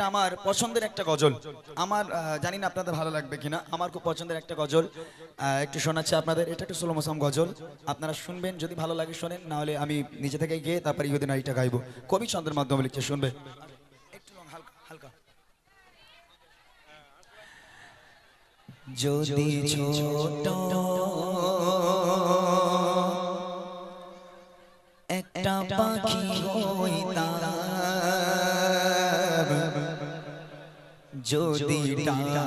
একটা আমার পছন্দের একটা গজল। আমার জানি না আপনাদের ভালো লাগবে কিনা, আমার খুব পছন্দের একটা গজল। একটু শোনাচ্ছি আপনাদের, এটা একটু সোলো মোসাম গজল। আপনারা শুনবেন, যদি ভালো লাগে শোনেন না হলে আমি নিজে থেকে গিয়ে তারপর ইহুদিন আইটা গাইবো। কবি ছন্দের মাধ্যমে লিখছে শুনবে। যদি ছোট একটা পাখি হইতাম যদি টানা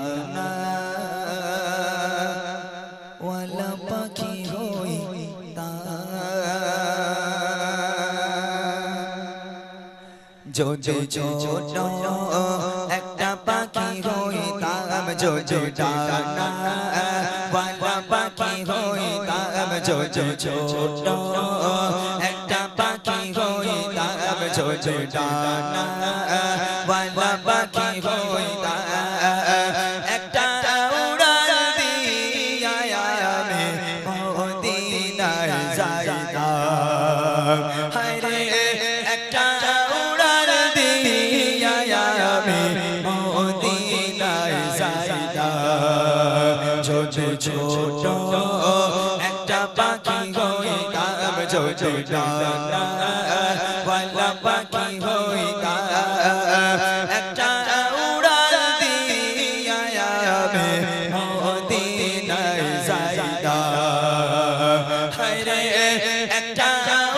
ওয়ালা পাখি হইতাম যদি ছোট একটা পাখি হইতাম যদি টানা ওয়ালা পাখি হইতাম যদি ছোট একটা পাখি হইতাম যদি টানা ছোট একটা পাখি হইতাম যদি ডানা ওয়ালা পাখি হইতাম একটা উড়াল দিয়া আমি মদিনায় যাইতাম হায় একটা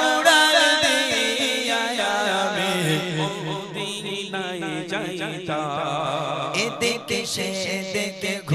উড়াল দিয়া আমি এদিকে সে দেখে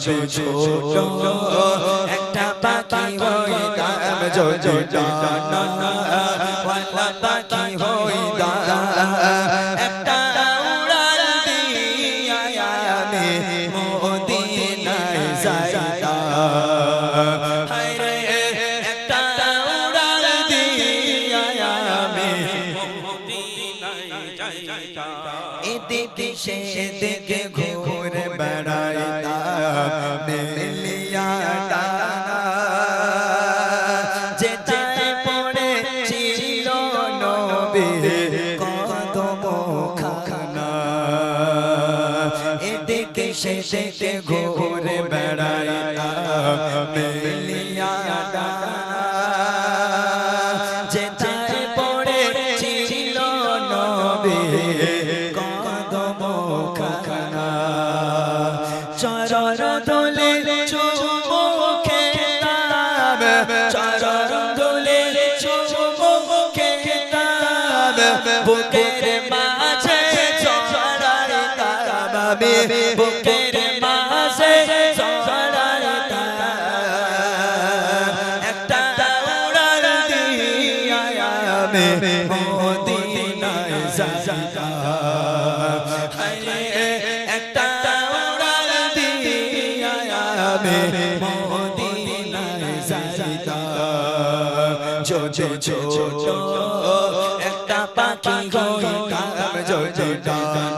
ছোট একটা পাখি হইতাম ওয়ালা পাখি হইতাম সেদিকে ঘুরে বেড়াইতাম মিলিয়া ডানা। যে তাই পড়ে ছিল নবী কদম খানা চরণ দোলে চুমুখে তাব, চরণ দোলে চুমুখে তাব। বুকের মাঝে চড়াই তাব আমি আমি মদিনায় যাইতাম হায় রে একটা উড়াল দিয়া আমি মদিনায় যাইতাম যদি ছোট, একটা পাখি হইতাম ডানা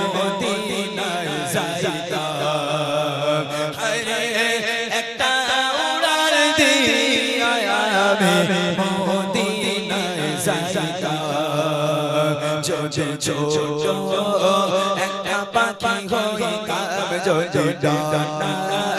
ছোট একটা পাখি হইতাম যদি ডানা